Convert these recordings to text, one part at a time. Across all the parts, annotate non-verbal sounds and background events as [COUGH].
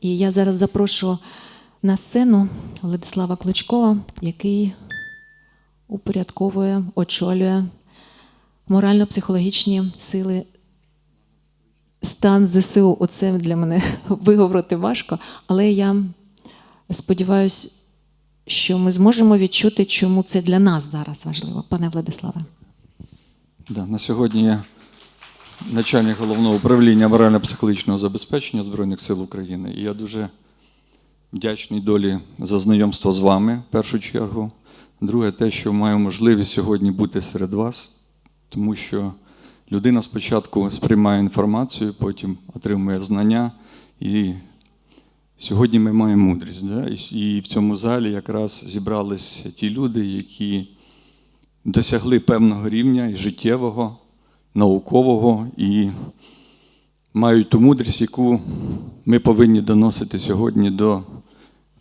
І я зараз запрошу на сцену Владислава Клочкова, який упорядковує, очолює морально-психологічні сили стан ЗСУ. Оце для мене [LAUGHS] виговорити важко, але я сподіваюся, що ми зможемо відчути, чому це для нас зараз важливо, пане Владиславе. Да, на сьогодні я начальник головного управління морально-психологічного забезпечення Збройних сил України. І я дуже вдячний долі за знайомство з вами в першу чергу. Друге, те, що маю можливість сьогодні бути серед вас, тому що людина спочатку сприймає інформацію, потім отримує знання. І сьогодні ми маємо мудрість. Да? І- в цьому залі якраз зібрались ті люди, які досягли певного рівня і життєвого, наукового і мають ту мудрість, яку ми повинні доносити сьогодні до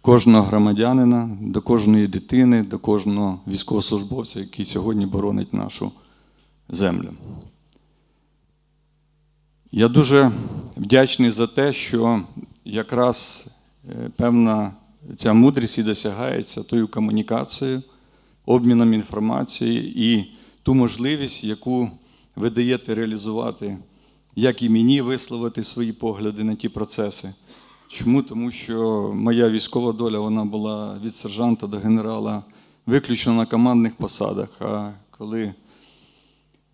кожного громадянина, до кожної дитини, до кожного військовослужбовця, який сьогодні боронить нашу землю. Я дуже вдячний за те, що якраз е, певна ця мудрість і досягається тою комунікацією, обміном інформацією і ту можливість, яку ви даєте реалізувати, як і мені висловити свої погляди на ті процеси. Чому? Тому що моя військова доля вона була від сержанта до генерала виключно на командних посадах. А коли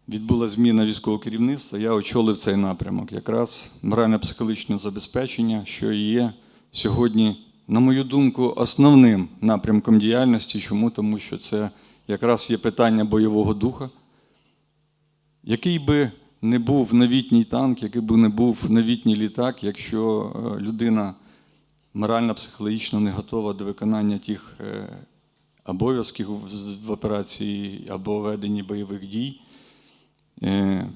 відбула зміна військового керівництва, я очолив цей напрямок. Якраз морально-психологічне забезпечення, що є сьогодні, на мою думку, основним напрямком діяльності. Чому? Тому що це якраз є питання бойового духа. Який би не був новітній танк, який би не був новітній літак, якщо е, людина морально-психологічно не готова до виконання тих е, обов'язків в- операції або веденні бойових дій, е,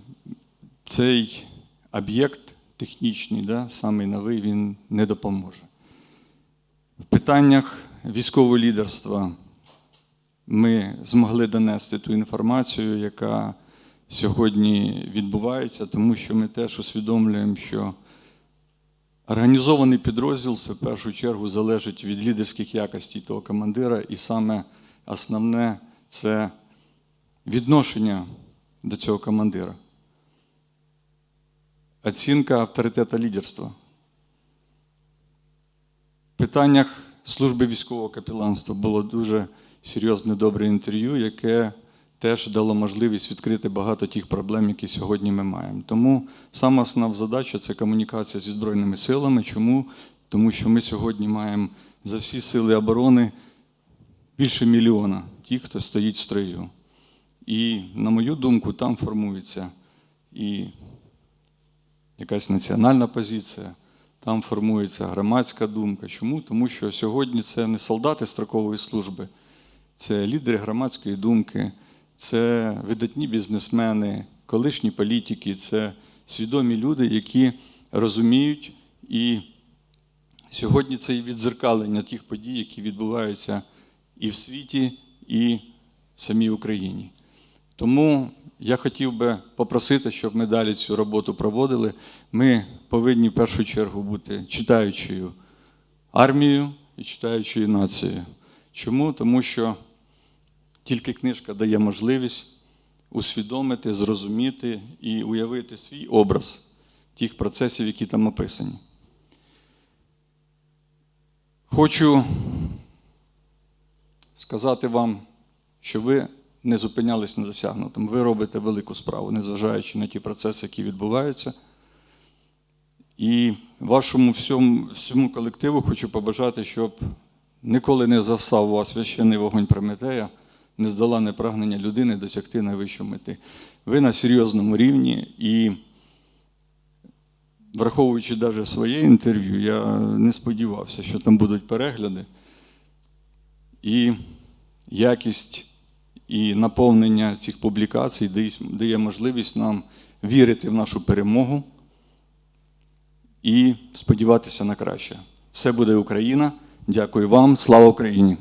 цей об'єкт технічний, да, самий новий, він не допоможе. В питаннях військового лідерства ми змогли донести ту інформацію, яка сьогодні відбувається, тому що ми теж усвідомлюємо, що організований підрозділ це в першу чергу залежить від лідерських якостей того командира, і саме основне це відношення до цього командира. Оцінка авторитету лідерства. В питаннях служби військового капіланства було дуже серйозне добре інтерв'ю, яке теж дало можливість відкрити багато тих проблем, які сьогодні ми маємо. Тому сама основна задача це комунікація зі Збройними силами. Чому? Тому що ми сьогодні маємо за всі сили оборони більше мільйона тих, хто стоїть в строю. І, на мою думку, там формується і якась національна позиція, там формується громадська думка. Чому? Тому що сьогодні це не солдати строкової служби, це лідери громадської думки, це видатні бізнесмени, колишні політики, це свідомі люди, які розуміють і сьогодні це і відзеркалення тих подій, які відбуваються і в світі, і в самій Україні. Тому я хотів би попросити, щоб ми далі цю роботу проводили. Ми повинні в першу чергу бути читаючою армією і читаючою нацією. Чому? Тому що тільки книжка дає можливість усвідомити, зрозуміти і уявити свій образ тих процесів, які там описані. Хочу сказати вам, що ви не зупинялись на досягнутому. Ви робите велику справу, незважаючи на ті процеси, які відбуваються. І вашому всьому, всьому колективу хочу побажати, щоб ніколи не застав у вас священний вогонь Прометея, не здолане прагнення людини досягти найвищої мети. Ви на серйозному рівні і, враховуючи навіть своє інтерв'ю, я не сподівався, що там будуть перегляди. І якість і наповнення цих публікацій дає можливість нам вірити в нашу перемогу і сподіватися на краще. Все буде Україна. Дякую вам. Слава Україні!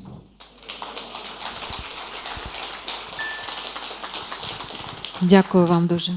Дякую вам дуже.